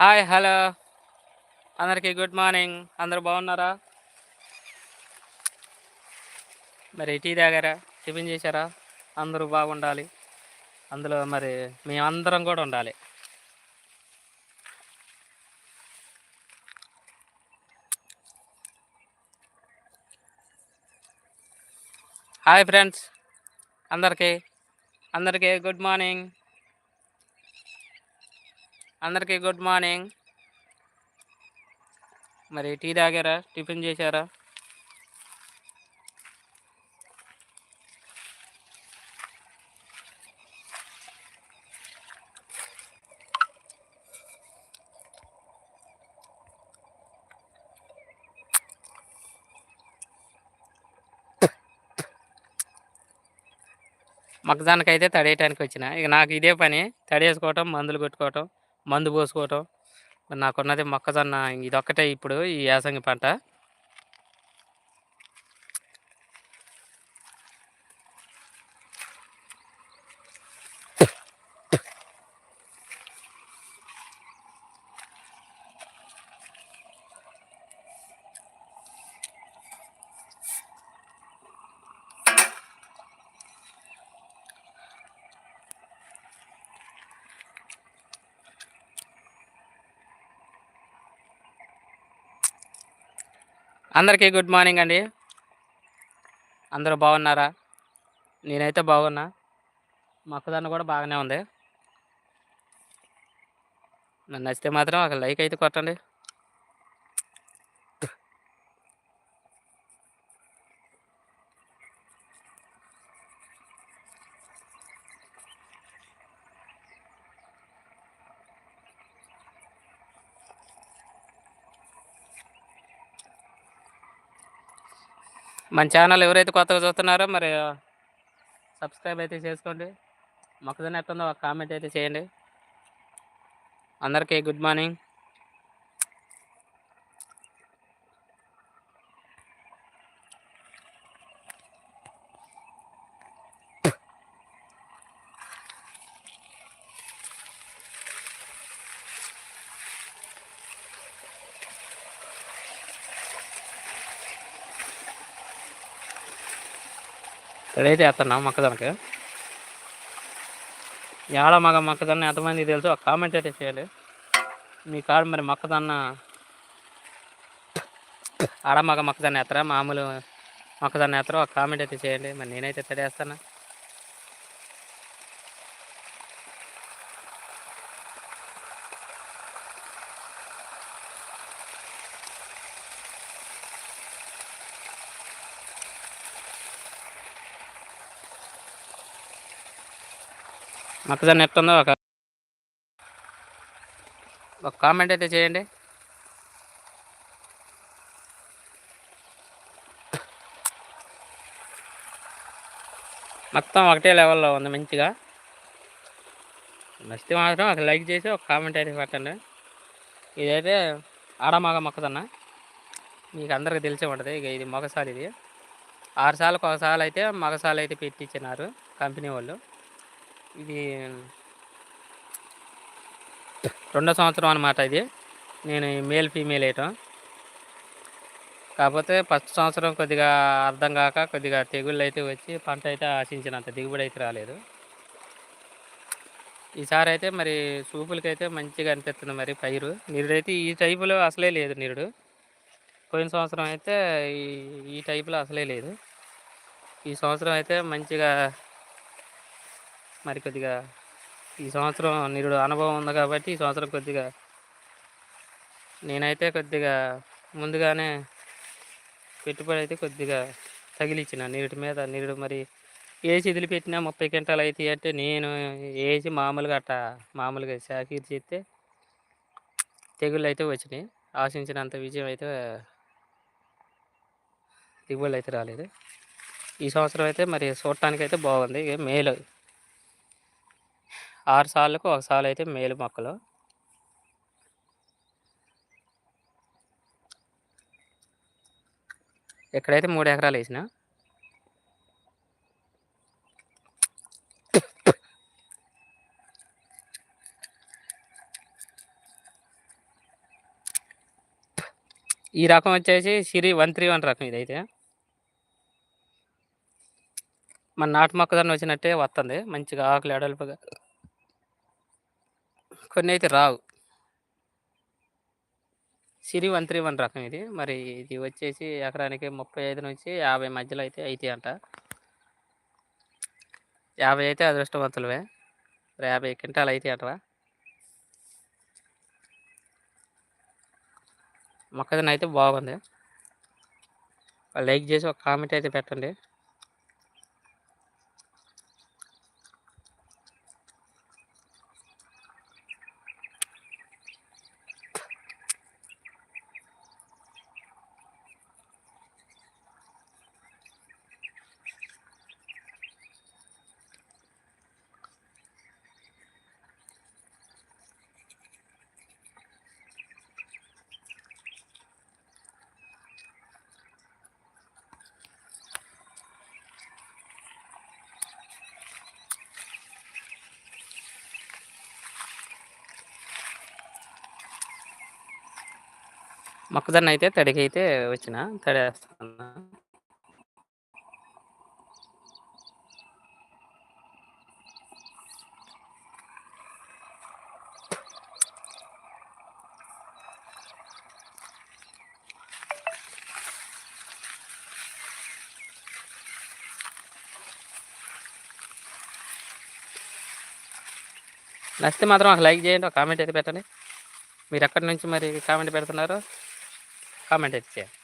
Hi hello. అందరికీ good morning. అందరు బాగున్నారా? మరి టీ తాగారా? టిఫిన్ చేశారా? అందరూ బాగుండాలి. అందులో మరి మేమందరం కూడా ఉండాలి. Hi friends. అందరికీ అందరికీ గుడ్ మార్నింగ్. అందరికీ గుడ్ మార్నింగ్. మరి టీ తాగారా? టిఫిన్ చేశారా? మొక్కజొన్నకి అయితే తడేయటానికి వచ్చిన ఇక నాకు ఇదే పని. తడేసుకోవటం మందులు కొట్టుకోవటం మందు పోసుకోవటం. నాకున్నది మొక్కజొన్న ఇదొక్కటే ఇప్పుడు ఈ యాసంగి పంట. అందరికీ గుడ్ మార్నింగ్ అండి. అందరూ బాగున్నారా? నేనైతే బాగున్నా. మొక్కదాన్ని కూడా బాగానే ఉంది. నన్ను నచ్చితే మాత్రం ఒక లైక్ అయితే కొట్టండి. మన ఛానల్ ఎవరైతే కొత్తగా చూస్తున్నారో మరి సబ్స్క్రైబ్ అయితే చేసుకోండి. మొక్కజొన్న ఎట్టుందో ఒక కామెంట్ అయితే చేయండి. అందరికీ గుడ్ మార్నింగ్. ఇదైతే వేస్తున్నాం మొక్కజొన్నకి? ఏడ మగ మొక్కజొన్న ఎంతమంది తెలుసు? ఒక కామెంట్ అయితే చేయాలి. మీ కాడ మరి మొక్కజొన్న ఆడ మగ మొక్కజొన్న ఎత్తరా? మామూలు మొక్కజొన్న ఎత్తరా? ఒక కామెంట్ అయితే చేయండి మరి నేనైతే తడేస్తాను మొక్కజొన్న ఎట్టుందో ఒక ఒక కామెంట్ అయితే చేయండి. మొత్తం ఒకటే లెవెల్లో ఉంది మంచిగా. నచ్చితే మాత్రం ఒక లైక్ చేసి ఒక కామెంట్ అయితే పెట్టండి. ఇదైతే ఆడమగ మొక్కజొన్న. మీకు అందరికి తెలిసే ఉంటుంది. ఇక ఇది మొగసాలు ఇది. ఆరు సార్లకు ఒకసారి అయితే మగసాలు అయితే పెట్టించినారు కంపెనీ వాళ్ళు. ఇది రెండో సంవత్సరం అనమాట ఇది. నేను మేల్ ఫీమేల్ వేయటం కాకపోతే ఫస్ట్ సంవత్సరం కొద్దిగా అర్థం కాక కొద్దిగా తెగుళ్ళు అయితే వచ్చి పంట అయితే ఆశించినంత దిగుబడి అయితే రాలేదు. ఈసారి అయితే మరి చూపులకైతే మంచిగా అనిపిస్తుంది మరి పైరు. నీరుడైతే ఈ టైపులో అసలే లేదు నిరుడు. పోయిన సంవత్సరం అయితే ఈ ఈ టైపులో అసలే లేదు. ఈ సంవత్సరం అయితే మంచిగా మరి కొద్దిగా ఈ సంవత్సరం నిరుడు అనుభవం ఉంది కాబట్టి ఈ సంవత్సరం కొద్దిగా నేనైతే కొద్దిగా ముందుగానే పెట్టుబడి అయితే కొద్దిగా తగిలిచ్చిన. నిరుడి మీద నిరుడు మరి ఏసి వదిలిపెట్టినా ముప్పై క్వింటాలు అవుతాయి అంటే నేను వేసి మామూలుగా అట్ట మామూలుగా షాకీర్ చేస్తే తెగుళ్ళు అయితే వచ్చినాయి. ఆశించినంత విజయం అయితే దిగుబడులు అయితే రాలేదు. ఈ సంవత్సరం అయితే మరి చూడటానికైతే బాగుంది. మేలు. ఆరు సార్లకు ఒకసారి అయితే మేలు మొక్కలు. ఎక్కడైతే మూడు ఎకరాలు వేసిన ఈ రకం వచ్చేసి సిరి వన్ త్రీ వన్ రకం ఇదైతే మన నాటు మొక్కదన్న వచ్చినట్టే వస్తుంది మంచిగా ఆకులు ఎడల్పుగా కొన్ని అయితే రావు. సిరి వన్ త్రీ వన్ రకం ఇది. మరి ఇది వచ్చేసి ఎకరానికి ముప్పై ఐదు నుంచి యాభై మధ్యలో అయితే అవుతాయి అంట. యాభై అయితే అదృష్టవంతులవే. మరి యాభై క్వింటాలు అయితే అంటవా? మొక్కజొన్న అయితే బాగుంది. లైక్ చేసి ఒక కామెంట్ అయితే పెట్టండి. మొక్కజొన్న అయితే తడికి అయితే వచ్చిన తడేస్తున్నా నచ్చితే మాత్రం ఒక లైక్ చేయండి ఒక కామెంట్ అయితే పెట్టండి. మీరు ఎక్కడి నుంచి మరి కామెంట్ పెడుతున్నారో? కామెంట్ అయితే చేయండి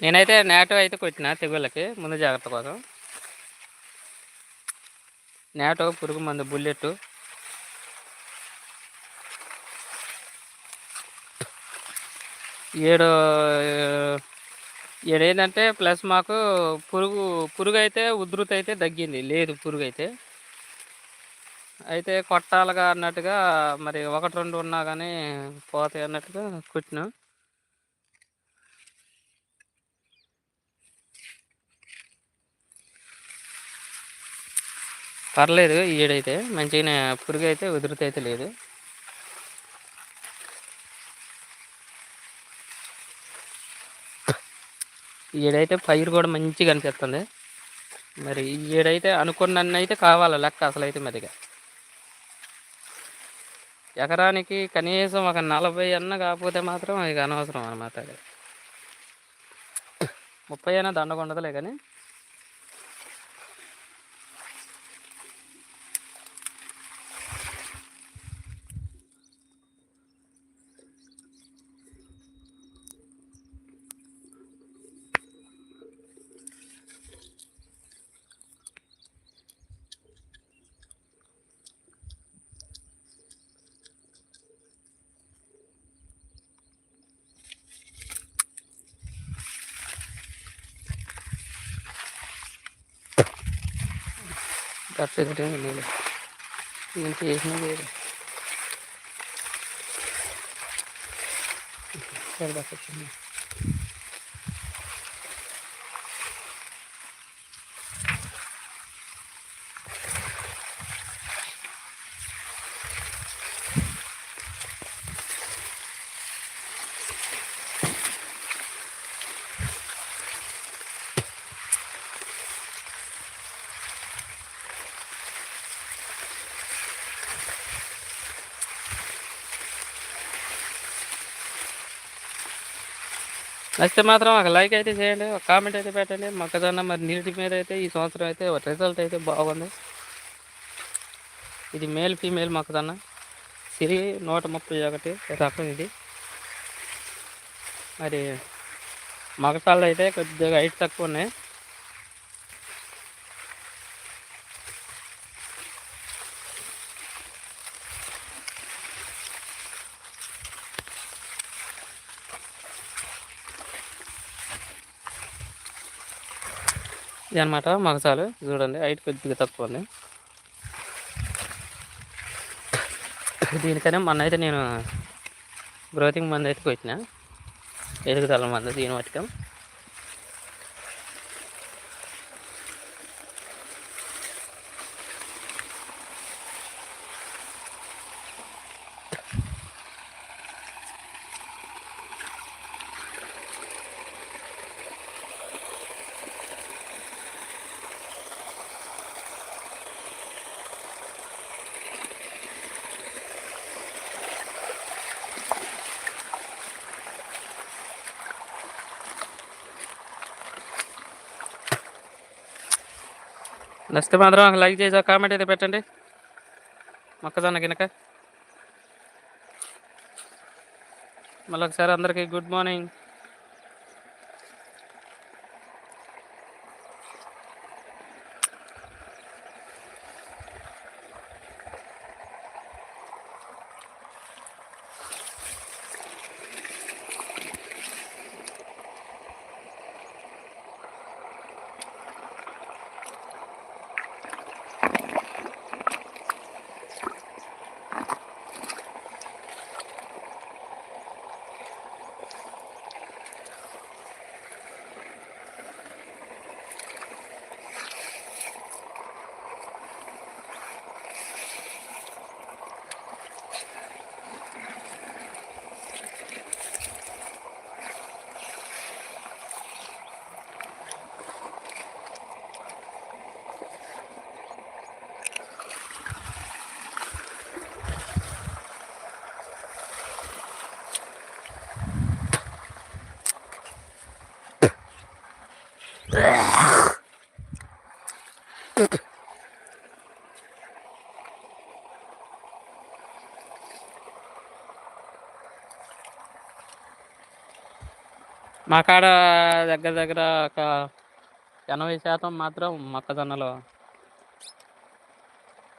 నేనైతే నేటో అయితే కొట్టిన తెగుళ్ళకి ముందు జాగ్రత్త కోసం. నేటో పురుగు మందు బుల్లెట్. ఏడు ఏడేంటంటే ప్లస్ మాకు పురుగు పురుగు అయితే ఉధృతి అయితే తగ్గింది. లేదు పురుగు అయితే అయితే కొట్టాలిగా అన్నట్టుగా మరి ఒకటి రెండు ఉన్నా కానీ పోతాయి అన్నట్టుగా కుట్టినాం. పర్లేదు ఈడైతే ఏడైతే మంచిగానే పురుగు అయితే ఉధృతి అయితే లేదు. ఈడైతే ఏడైతే పైరు కూడా మంచిగా అనిపిస్తుంది మరి ఈడైతే ఏడైతే అయితే కావాలి లెక్క అసలు అయితే మరిగా. ఎకరానికి కనీసం ఒక నలభై అన్న కాకపోతే మాత్రం ఇక అనవసరం అనమాట అది. ముప్పై అయినా దండకుండదులే కానీ. కరెక్ట్గా లేదు నేను చేసిన లేదు సరిదాకొచ్చింది నచ్చితే మాత్రం ఒక లైక్ అయితే చేయండి ఒక కామెంట్ అయితే పెట్టండి. మొక్కజొన్న మరి నీటి మీద అయితే ఈ సంవత్సరం అయితే రిజల్ట్ అయితే బాగుంది. ఇది మేల్ ఫీమేల్ మొక్కజొన్న. సిరి నూట ముప్పై ఒకటి రకం ఇది. మరి మగసాళ్ళు అయితే కొద్దిగా హైట్ తక్కువ ఉన్నాయి. ఇది అనమాట మగసాలు చూడండి హైట్ కొద్దిగా తక్కువ ఉంది. దీనికనే మొన్న అయితే నేను బ్రోతింగ్ మంది అయితే కొట్టిన. ఎదుగుదల మంది దీని మట్టుకం. నచ్చితే మాత్రం లైక్ చేసి కామెంట్ అయితే పెట్టండి. మొక్కజొన్న గినక. మళ్ళీ ఒకసారి అందరికీ గుడ్ మార్నింగ్ మా కాడ దగ్గర దగ్గర ఒక ఎనభై శాతం మాత్రం మొక్కజొన్నలో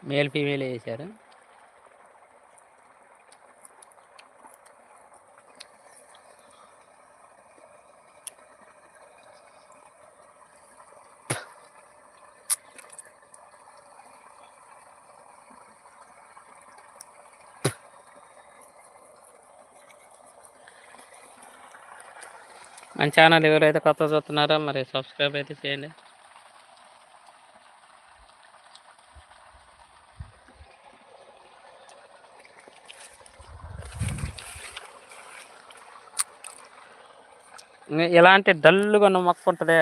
మేల్ ఫీమేల్ వేసారు. మన ఛానల్ ఎవరైతే కొత్త చూస్తున్నారో మరి సబ్స్క్రైబ్ అయితే చేయండి. ఇలాంటి డల్లుగా ఉన్న మొక్క ఉంటుంది.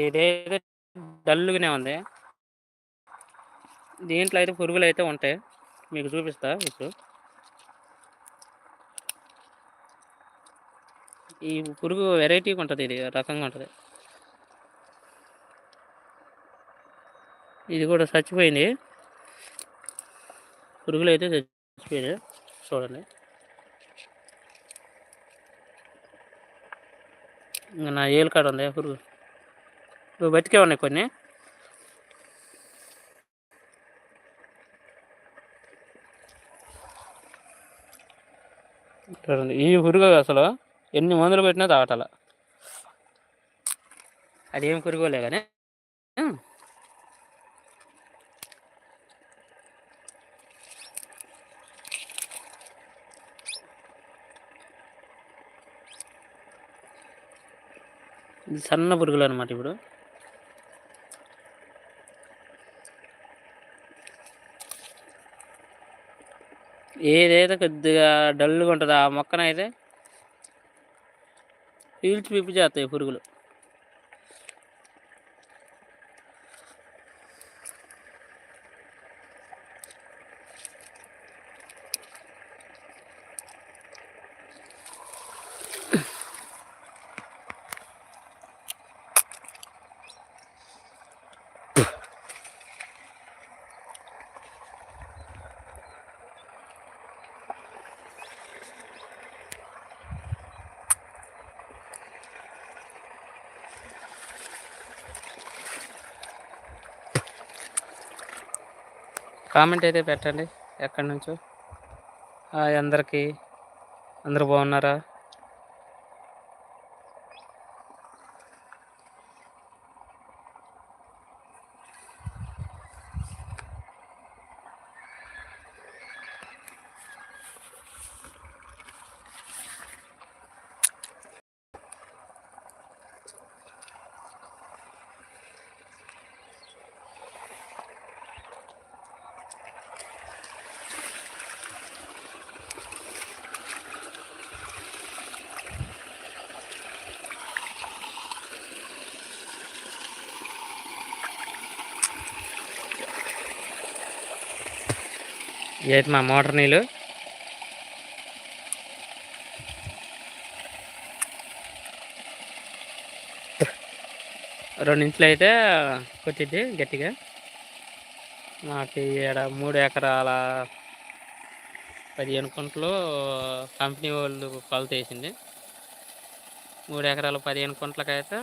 ఇదైతే డల్లుగానే ఉంది. దీంట్లో అయితే పురుగులు అయితే ఉంటాయి. మీకు చూపిస్తా ఇప్పుడు. ఈ పురుగు వెరైటీగా ఉంటుంది ఇది రకంగా ఉంటుంది. ఇది కూడా చచ్చిపోయింది. పురుగులు అయితే చచ్చిపోయినాయి చూడండి. ఇంకా నా ఏలు కాడ ఉంది పురుగు? ఇవి బతికే ఉన్నాయి కొన్ని. చూడండి ఈ పురుగు అసలు ఎన్ని మందులు పెట్టినా తాగటాల. ఏం పురుగులే కానీ సన్న పురుగులు అనమాట ఇప్పుడు. ఏదైతే కొద్దిగా డల్గా ఉంటుందో ఆ మొక్కనైతే పీల్చి పిప్పి చేస్తాయి పురుగులు. కామెంట్ అయితే పెట్టండి. ఎక్కడి నుంచో. అందరికీ. అందరూ బాగున్నారా? ఏంటి మా మోటార్ నీళ్ళు. రెండు ఇంచులు అయితే కొట్టిద్ది గట్టిగా. మాకు ఇక్కడ మూడు ఎకరాల పదిహేను కుంటలు కంపెనీ వాళ్ళు కొలత వేసింది. మూడు ఎకరాల పదిహేను కుంటలకైతే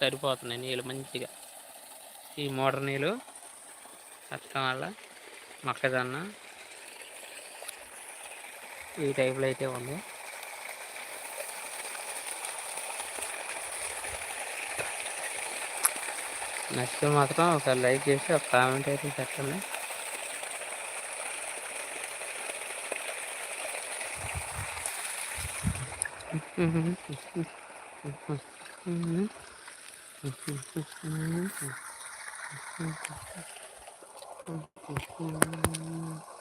సరిపోతున్నాయి నీళ్ళు మంచిగా. ఈ మోటార్ నీళ్ళు అత్తం వల్ల మొక్కజొన్న ఈ టైప్లో అయితే ఉంది. నచ్చితే మాత్రం ఒక లైక్ చేసి ఒక కామెంట్ అయితే పెట్టండి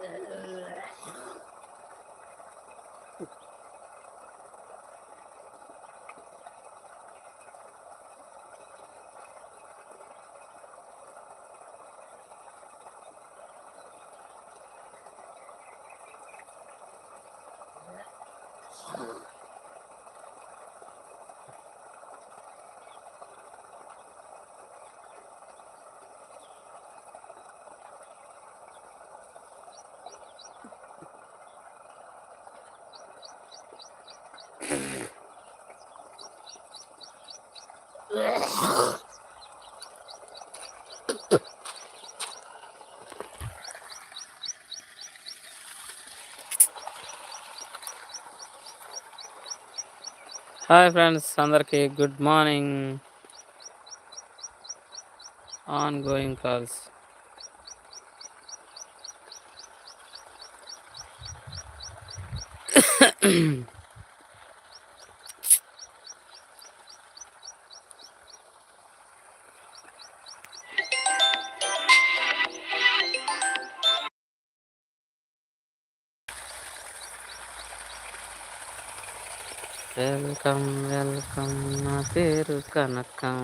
Oh. హాయ్ ఫ్రెండ్స్ అందరికీ good morning on going calls welcome welcome నా పేరు కనకం